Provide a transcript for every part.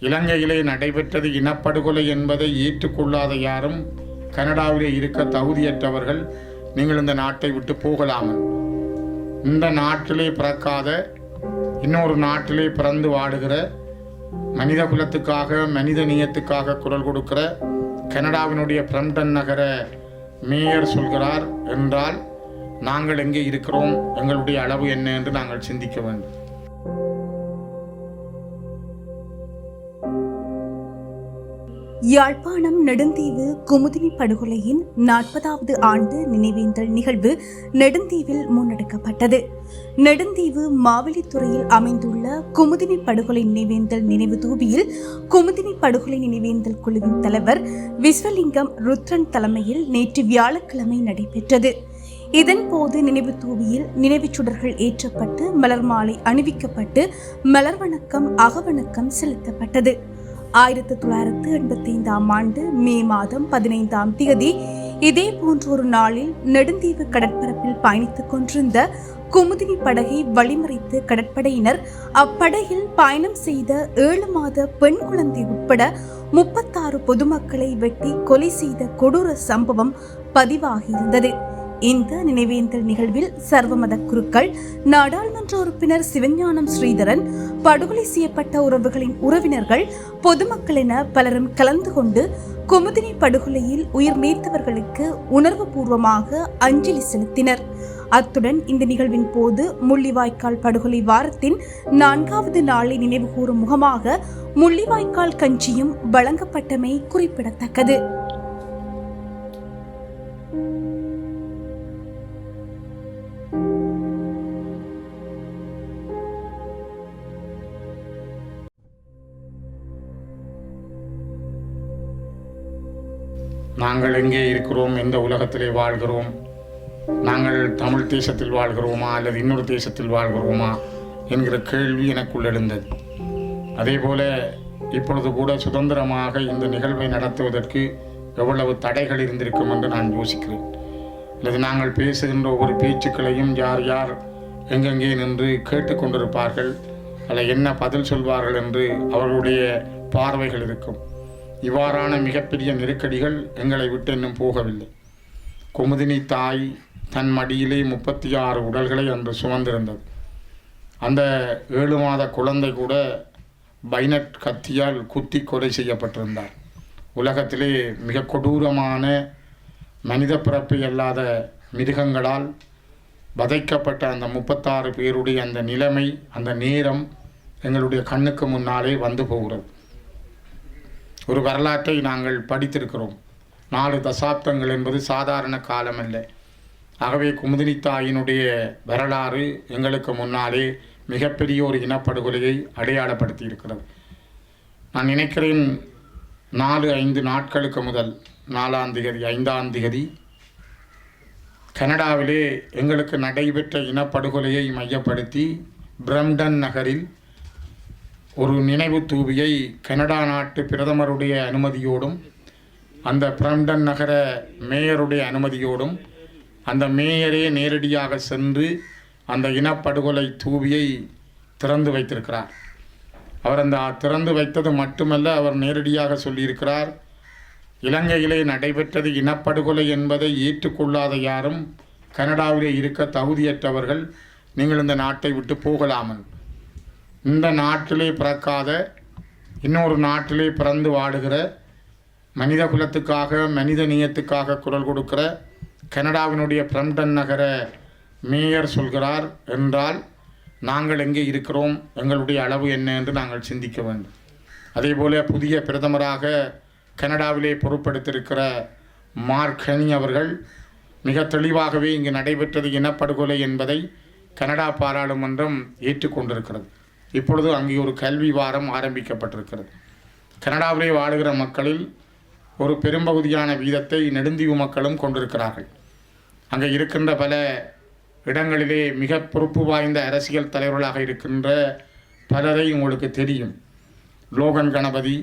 இலங்கையிலே நடைபெற்றது இனப்படுகொலை என்பதை ஏற்றுக்கொள்ளாத யாரும் கனடாவிலே இருக்க தகுதியற்றவர்கள் நீங்கள் இந்த நாட்டை விட்டு போகலாம்? இந்த நாட்டிலே பிறக்காத இன்னொரு நாட்டிலே பிறந்து வாடுகிற மனித குலத்துக்காக மனித நேயத்துக்காக குரல் கொடுக்கிற கனடாவினுடைய பிரம்டன் நகர மேயர் சொல்கிறார் என்றால் நாங்கள் எங்கே இருக்கிறோம்? எங்களுடைய அளவு என்ன என்று நாங்கள் சிந்திக்க வேண்டும். யாழ்ப்பாணம் நெடுந்தீவு குமுதினி படுகொலையின் நாற்பதாவது ஆண்டு நினைவேந்தல் நிகழ்வு நெடுந்தீவில் முன்னெடுக்கப்பட்டது. நெடுந்தீவு மாவெளித்துறையில் அமைந்துள்ள குமுதினி படுகொலை நினைவேந்தல் நினைவு தூபியில் குமுதினி படுகொலை நினைவேந்தல் குழுவின் தலைவர் விஸ்வலிங்கம் ருத்ரன் தலைமையில் நேற்று வியாழக்கிழமை நடைபெற்றது. இதன்போது நினைவு தூவியில் நினைவுச் சுடர்கள் ஏற்றப்பட்டு மலர் மாலை அணிவிக்கப்பட்டு மலர் வணக்கம் அகவணக்கம் செலுத்தப்பட்டது. ஆயிரத்தி தொள்ளாயிரத்து எண்பத்தி ஐந்தாம் ஆண்டு மே மாதம் பதினைந்தாம் தேதி இதே போன்ற ஒரு நாளில் நெடுந்தீவு கடற்பரப்பில் பயணித்துக் கொண்டிருந்த குமுதினி படகை வழிமறைத்து கடற்படையினர் அப்படகில் பயணம் செய்த ஏழு மாத பெண் குழந்தை உட்பட முப்பத்தாறு பொதுமக்களை வெட்டி கொலை செய்த கொடூர சம்பவம் பதிவாகியிருந்தது. இந்த நினைவேந்தல் நிகழ்வில் சர்வமத குருக்கள் நாடாளுமன்ற உறுப்பினர் சிவஞானம் ஸ்ரீதரன் படுகொலை செய்யப்பட்ட உறவுகளின் உறவினர்கள் பொதுமக்கள் என பலரும் கலந்து கொண்டு குமுதினி படுகொலையில் உயிர் நீத்தவர்களுக்கு உணர்வுபூர்வமாக அஞ்சலி செலுத்தினர். அத்துடன் இந்த நிகழ்வின் போது முள்ளிவாய்க்கால் படுகொலை வாரத்தின் நான்காவது நாளை நினைவுகூரும் முகமாக முள்ளிவாய்க்கால் கஞ்சியும் வழங்கப்பட்டமை குறிப்பிடத்தக்கது. நாங்கள் எங்கே இருக்கிறோம்? எந்த உலகத்திலே வாழ்கிறோம்? நாங்கள் தமிழ் தேசத்தில் வாழ்கிறோமா? அல்லது இன்னொரு தேசத்தில் வாழ்கிறோமா? என்கிற கேள்வி எனக்குள் எழுந்தது. அதே போல இப்பொழுது கூட சுதந்திரமாக இந்த நிகழ்வை நடத்துவதற்கு எவ்வளவு தடைகள் இருந்திருக்கும் என்று நான் யோசிக்கிறேன். அல்லது நாங்கள் பேசுகின்ற ஒவ்வொரு பேச்சுக்களையும் யார் யார் எங்கெங்கே நின்று கேட்டுக்கொண்டிருப்பார்கள் அல்ல என்ன பதில் சொல்வார்கள் என்று அவர்களுடைய பார்வைகள் இருக்கும். இவ்வாறான மிகப்பெரிய நெருக்கடிகள் எங்களை விட்டு இன்னும் போகவில்லை. குமுதினி தாய் தன் மடியிலே முப்பத்தி ஆறு உடல்களை அன்று சுமந்திருந்தது. அந்த ஏழு மாத குழந்தை கூட பைனட் கத்தியால் குத்தி கொலை செய்யப்பட்டிருந்தார். உலகத்திலே மிக கொடூரமான மனித பிறப்பு அல்லாத மிருகங்களால் வதைக்கப்பட்ட அந்த முப்பத்தாறு பேருடைய அந்த நிலைமை அந்த நேரம் எங்களுடைய கண்ணுக்கு முன்னாலே வந்து போகிறது. ஒரு வரலாற்றை நாங்கள் படித்திருக்கிறோம். நாலு தசாப்தங்கள் என்பது சாதாரண காலம் அல்ல. ஆகவே குமுதினி தாயினுடைய வரலாறு எங்களுக்கு முன்னாலே மிகப்பெரிய ஒரு இனப்படுகொலையை அடையாளப்படுத்தி இருக்கிறது நான் நினைக்கிறேன் நாலு ஐந்து நாட்களுக்கு முதல் நாலாம் திகதி ஐந்தாம் திகதி கனடாவிலே எங்களுக்கு நடைபெற்ற இனப்படுகொலையை மையப்படுத்தி பிரம்டன் நகரில் ஒரு நினைவு தூவியை கனடா நாட்டு பிரதமருடைய அனுமதியோடும் அந்த பிரம்டன் நகர மேயருடைய அனுமதியோடும் அந்த மேயரே நேரடியாக சென்று அந்த இனப்படுகொலை தூவியை திறந்து வைத்திருக்கிறார். அவர் அந்த திறந்து வைத்தது மட்டுமல்ல அவர் நேரடியாக சொல்லியிருக்கிறார் இலங்கையிலே நடைபெற்றது இனப்படுகொலை என்பதை ஏற்றுக்கொள்ளாத யாரும் கனடாவிலே இருக்க தகுதியற்றவர்கள் நீங்கள் இந்த நாட்டை விட்டு போகலாமல் இந்த நாட்டிலே பிறக்காத இன்னொரு நாட்டிலே பிறந்து வாடுகிற மனித குலத்துக்காக மனித நேயத்துக்காக குரல் கொடுக்கிற கனடாவினுடைய பிரம்டன் நகர மேயர் சொல்கிறார் என்றால் நாங்கள் எங்கே இருக்கிறோம்? எங்களுடைய அளவு என்ன? என்று நாங்கள் சிந்திக்க வேண்டும். அதேபோல புதிய பிரதமராக கனடாவிலே பொறுப்பெடுத்திருக்கிற மார்க் அவர்கள் மிக தெளிவாகவே இங்கு நடைபெற்றது இனப்படுகொலை என்பதை கனடா பாராளுமன்றம் ஏற்றுக்கொண்டிருக்கிறது. இப்பொழுது அங்கே ஒரு கல்வி வாரம் ஆரம்பிக்கப்பட்டிருக்கிறது. கனடாவிலே வாழுகிற மக்களில் ஒரு பெரும்பகுதியான வீதத்தை நெடுந்தீவு மக்களும் கொண்டிருக்கிறார்கள். அங்கே இருக்கின்ற பல இடங்களிலே மிக பொறுப்பு வாய்ந்த அரசியல் தலைவர்களாக இருக்கின்ற பலரை உங்களுக்கு தெரியும். லோகன் கணபதி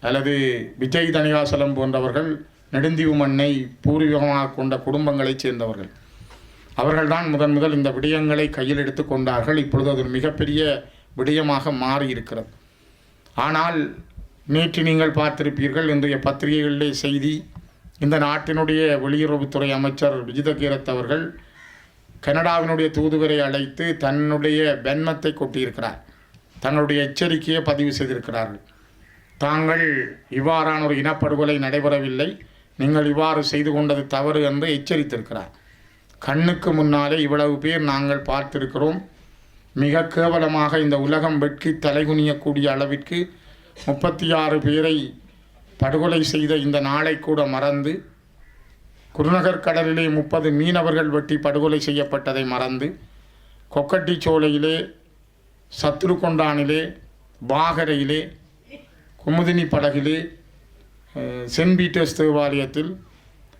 அல்லது விஜய் தனிகாசலம் போன்றவர்கள் நெடுந்தீவு மண்ணை பூர்வீகமாக கொண்ட குடும்பங்களைச் சேர்ந்தவர்கள். அவர்கள்தான் முதன் முதல் இந்த விடயங்களை கையில் எடுத்து கொண்டார்கள். இப்பொழுது அது ஒரு மிகப்பெரிய விடயமாக மாறியிருக்கிறது. ஆனால் நேற்று நீங்கள் பார்த்திருப்பீர்கள் இன்றைய பத்திரிகைகளிலே செய்தி இந்த நாட்டினுடைய வெளியுறவுத்துறை அமைச்சர் விஜித கீரத் அவர்கள் கனடாவினுடைய தூதுவரை அழைத்து தன்னுடைய பென்மத்தை கொட்டியிருக்கிறார். தன்னுடைய எச்சரிக்கையை பதிவு செய்திருக்கிறார்கள். தாங்கள் இவ்வாறான ஒரு இனப்படுகொலை நடைபெறவில்லை. நீங்கள் இவ்வாறு செய்து கொண்டது தவறு என்று எச்சரித்திருக்கிறார். கண்ணுக்கு முன்னாலே இவ்வளவு பேர் நாங்கள் பார்த்திருக்கிறோம். மிக கேவலமாக இந்த உலகம் வெட்கி தலைகுனியக்கூடிய அளவிற்கு முப்பத்தி ஆறு பேரை படுகொலை செய்த இந்த நாளை கூட மறந்து குருநகர் கடலிலே முப்பது மீனவர்கள் வெட்டி படுகொலை செய்யப்பட்டதை மறந்து கொக்கட்டி சோலையிலே சத்துருக்கொண்டானிலே பாகரையிலே குமுதினி படகிலே சென்ட் பீட்டர்ஸ் தேவாலயத்தில்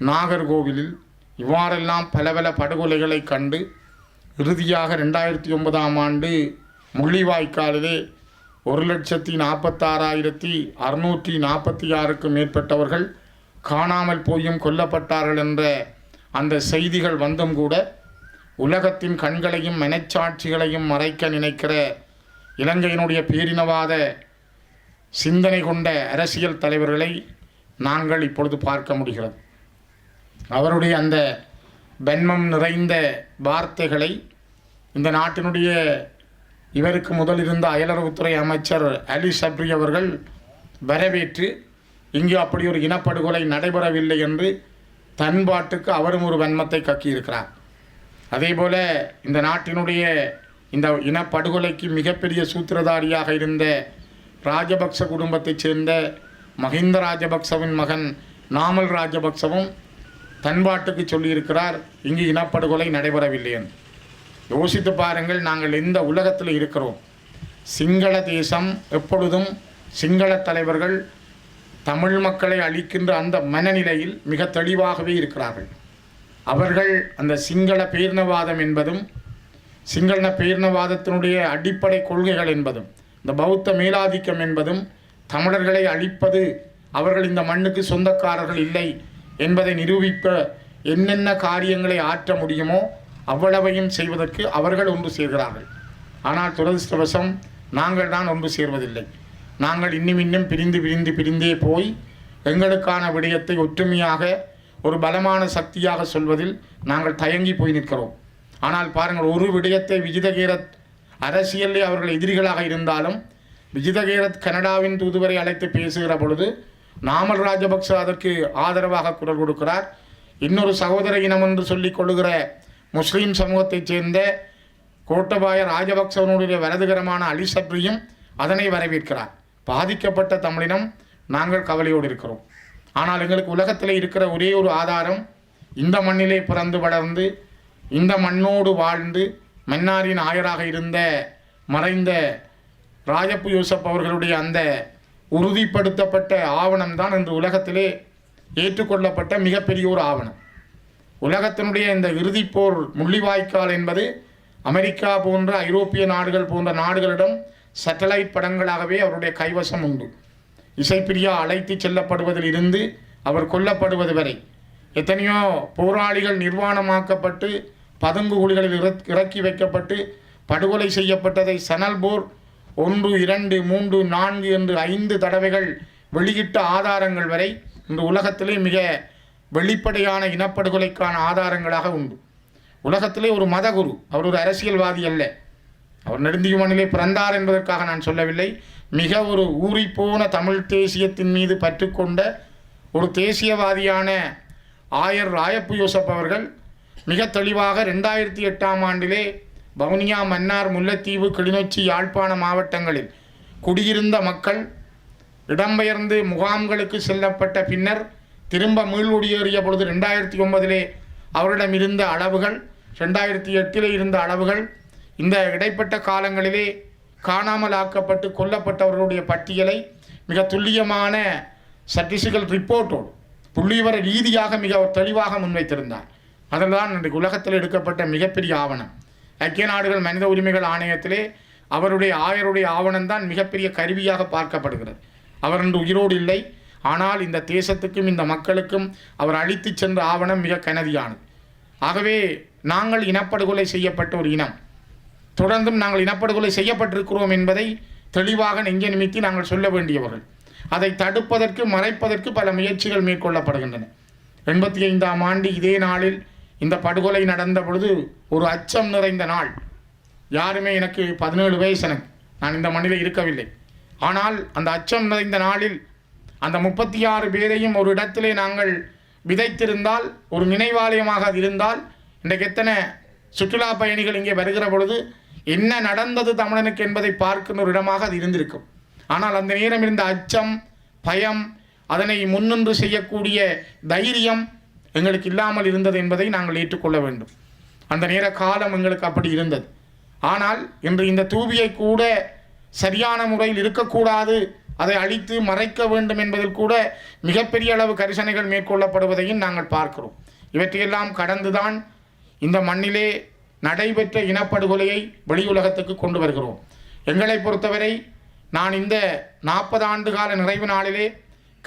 நாகர்கோவிலில் இவ்வாறெல்லாம் பல பல படுகொலைகளை கண்டு இறுதியாக ரெண்டாயிரத்தி ஒன்பதாம் ஆண்டு முள்ளிவாய்க்காலிலே ஒரு லட்சத்தி நாற்பத்தாறாயிரத்தி அறுநூற்றி நாற்பத்தி ஆறுக்கும் மேற்பட்டவர்கள் காணாமல் போயும் கொல்லப்பட்டார்கள் என்ற அந்த செய்திகள் வந்தும் கூட உலகத்தின் கண்களையும் மனச்சாட்சிகளையும் மறைக்க நினைக்கிற இலங்கையினுடைய பேரினவாத சிந்தனை கொண்ட அரசியல் தலைவர்களை நாங்கள் இப்பொழுது பார்க்க முடிகிறது. அவருடைய அந்த வெண்மம் நிறைந்த வார்த்தைகளை இந்த நாட்டினுடைய இவருக்கு முதல் இருந்த அயலுறவுத்துறை அமைச்சர் அலி சப்ரி அவர்கள் வரவேற்று இங்கு அப்படி ஒரு இனப்படுகொலை நடைபெறவில்லை என்று தன்பாட்டுக்கு அவரும் ஒரு வன்மத்தை கக்கியிருக்கிறார். அதேபோல இந்த நாட்டினுடைய இந்த இனப்படுகொலைக்கு மிகப்பெரிய சூத்திரதாரியாக இருந்த ராஜபக்ச குடும்பத்தைச் சேர்ந்த மஹிந்த ராஜபக்சவின் மகன் நாமல் ராஜபக்சவும் தன்பாட்டுக்கு சொல்லியிருக்கிறார் இங்கு இனப்படுகொலை நடைபெறவில்லை என்று யோசித்து பாருங்கள் நாங்கள் எந்த உலகத்தில் இருக்கிறோம்? சிங்கள தேசம் எப்பொழுதும் சிங்கள தலைவர்கள் தமிழ் மக்களை அழிக்கின்ற அந்த மனநிலையில் மிக தெளிவாகவே இருக்கிறார்கள். அவர்கள் அந்த சிங்கள பேர்ணவாதம் என்பதும் சிங்கள பேர்ணவாதத்தினுடைய அடிப்படை கொள்கைகள் என்பதும் இந்த பௌத்த மேலாதிக்கம் என்பதும் தமிழர்களை அழிப்பது அவர்கள் இந்த மண்ணுக்கு சொந்தக்காரர்கள் இல்லை என்பதை நிரூபிப்ப என்னென்ன காரியங்களை ஆற்ற முடியுமோ அவ்வளவையும் செய்வதற்கு அவர்கள் ஒன்று சேர்கிறார்கள். ஆனால் துரதிருஷ்டவசம் நாங்கள் தான் ஒன்று சேர்வதில்லை. நாங்கள் இன்னும் இன்னும் பிரிந்து பிரிந்து பிரிந்தே போய் எங்களுக்கான விடயத்தை ஒற்றுமையாக ஒரு பலமான சக்தியாக சொல்வதில் நாங்கள் தயங்கி போய் நிற்கிறோம். ஆனால் பாருங்கள் ஒரு விடயத்தை விஜிதகீரத் அரசியலில் அவர்கள் எதிரிகளாக இருந்தாலும் விஜிதகீரத் கனடாவின் தூதுவரை அழைத்து பேசுகிற பொழுது நாமல் ராஜபக்ச அதற்கு ஆதரவாக குரல் கொடுக்கிறார். இன்னொரு சகோதர இனம் என்று சொல்லிக் கொள்ளுகிற முஸ்லீம் சமூகத்தைச் சேர்ந்த கோட்டபாய ராஜபக்சவனுடைய வலதுகரமான அலி சப்ரியும் அதனை வரவேற்கிறார். பாதிக்கப்பட்ட தமிழினம் நாங்கள் கவலையோடு இருக்கிறோம். ஆனால் எங்களுக்கு உலகத்தில் இருக்கிற ஒரே ஒரு ஆதாரம் இந்த மண்ணிலே பிறந்து வளர்ந்து இந்த மண்ணோடு வாழ்ந்து மன்னாரின் ஆயராக இருந்த மறைந்த ராஜப்பு யூசப் அவர்களுடைய அந்த உறுதிப்படுத்தப்பட்ட ஆவணம் தான் இன்று உலகத்திலே ஏற்றுக்கொள்ளப்பட்ட மிகப்பெரிய ஒரு ஆவணம். உலகத்தினுடைய இந்த இறுதிப்போர் முள்ளிவாய்க்கால் என்பது அமெரிக்கா போன்ற ஐரோப்பிய நாடுகள் போன்ற நாடுகளிடம் சேட்டலைட் படங்களாகவே அவருடைய கைவசம் உண்டு. இசைப்பிரியா அழைத்து செல்லப்படுவதில் இருந்து அவர் கொல்லப்படுவது வரை எத்தனையோ போராளிகள் நிர்வாணமாக்கப்பட்டு பதுங்கு குழிகளில் இறக்- இறக்கி வைக்கப்பட்டு படுகொலை செய்யப்பட்டதை சனல்போர் ஒன்று இரண்டு மூன்று நான்கு என்று ஐந்து தடவைகள் வெளியிட்ட ஆதாரங்கள் வரை இந்த உலகத்திலே மிக வெளிப்படையான இனப்படுகொலைக்கான ஆதாரங்களாக உண்டு. உலகத்திலே ஒரு மதகுரு அவர் ஒரு அரசியல்வாதி அல்ல. அவர் நெடுந்தியுமனிலே பிறந்தார் என்பதற்காக நான் சொல்லவில்லை. மிக ஒரு ஊறிப்போன தமிழ் தேசியத்தின் மீது பற்றுக்கொண்ட ஒரு தேசியவாதியான ஆயர் ராயப்பு யோசப் அவர்கள் மிக தெளிவாக ரெண்டாயிரத்தி எட்டாம் ஆண்டிலே வவுனியா மன்னார் முல்லைத்தீவு கிளிநொச்சி யாழ்ப்பாண மாவட்டங்களில் குடியிருந்த மக்கள் இடம்பெயர்ந்து முகாம்களுக்கு செல்லப்பட்ட பின்னர் திரும்ப மீள்குடியேறிய பொழுது ரெண்டாயிரத்தி ஒன்பதிலே அவரிடம் இருந்த அளவுகள் ரெண்டாயிரத்தி எட்டிலே இருந்த அளவுகள் இந்த இடைப்பட்ட காலங்களிலே காணாமல் ஆக்கப்பட்டு கொல்லப்பட்டவர்களுடைய பட்டியலை மிக துல்லியமான ஸ்டட்டிஸ்டிக்கல் ரிப்போர்ட்டோடு புள்ளிவர ரீதியாக மிக தெளிவாக முன்வைத்திருந்தார். அதெல்லாம் இன்றைக்கு உலகத்தில் எடுக்கப்பட்ட மிகப்பெரிய ஆவணம். ஐக்கிய நாடுகள் மனித உரிமைகள் ஆணையத்திலே அவருடைய ஆயருடைய ஆவணம்தான் மிகப்பெரிய கருவியாக பார்க்கப்படுகிறது. அவர் இன்று உயிரோடு இல்லை. ஆனால் இந்த தேசத்துக்கும் இந்த மக்களுக்கும் அவர் அழித்து சென்ற ஆவணம் மிக கனதியானது. ஆகவே நாங்கள் இனப்படுகொலை செய்யப்பட்ட ஒரு இனம். தொடர்ந்தும் நாங்கள் இனப்படுகொலை செய்யப்பட்டிருக்கிறோம் என்பதை தெளிவாக நெஞ்ச நிமித்தி நாங்கள் சொல்ல வேண்டியவர்கள். அதை தடுப்பதற்கு மறைப்பதற்கு பல முயற்சிகள் மேற்கொள்ளப்படுகின்றன. எண்பத்தி ஐந்தாம் ஆண்டு இதே நாளில் இந்த படுகொலை நடந்த பொழுது ஒரு அச்சம் நிறைந்த நாள். யாருமே எனக்கு பதினேழு வயசு எனக்கு. நான் இந்த மண்ணில் இருக்கவில்லை. ஆனால் அந்த அச்சம் நிறைந்த நாளில் அந்த முப்பத்தி ஆறு பேரையும் ஒரு இடத்திலே நாங்கள் விதைத்திருந்தால் ஒரு நினைவாலயமாக அது இருந்தால் இன்றைக்கு எத்தனை சுற்றுலா பயணிகள் இங்கே வருகிற பொழுது என்ன நடந்தது தமிழனுக்கு என்பதை பார்க்கின்ற ஒரு இடமாக அது இருந்திருக்கும். ஆனால் அந்த நேரம் இருந்த அச்சம் பயம் அதனை முன்னின்று செய்யக்கூடிய தைரியம் எங்களுக்கு இல்லாமல் இருந்தது என்பதை நாங்கள் ஏற்றுக்கொள்ள வேண்டும். அந்த நேர காலம் எங்களுக்கு அப்படி இருந்தது. ஆனால் இன்று இந்த தூபியை கூட சரியான முறையில் இருக்கக்கூடாது அதை அழித்து மறைக்க வேண்டும் என்பதில் கூட மிகப்பெரிய அளவு கரிசனைகள் மேற்கொள்ளப்படுவதையும் நாங்கள் பார்க்கிறோம். இவற்றையெல்லாம் கடந்துதான் இந்த மண்ணிலே நடைபெற்ற இனப்படுகொலையை வெளியுலகத்துக்கு கொண்டு வருகிறோம். எங்களை பொறுத்தவரை நான் இந்த நாற்பது ஆண்டு கால நிறைவு நாளிலே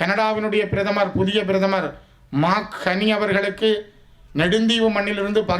கனடாவினுடைய பிரதமர் புதிய பிரதமர் மார்க் ஹனி அவர்களுக்கு நெடுந்தீவு மண்ணிலிருந்து பகை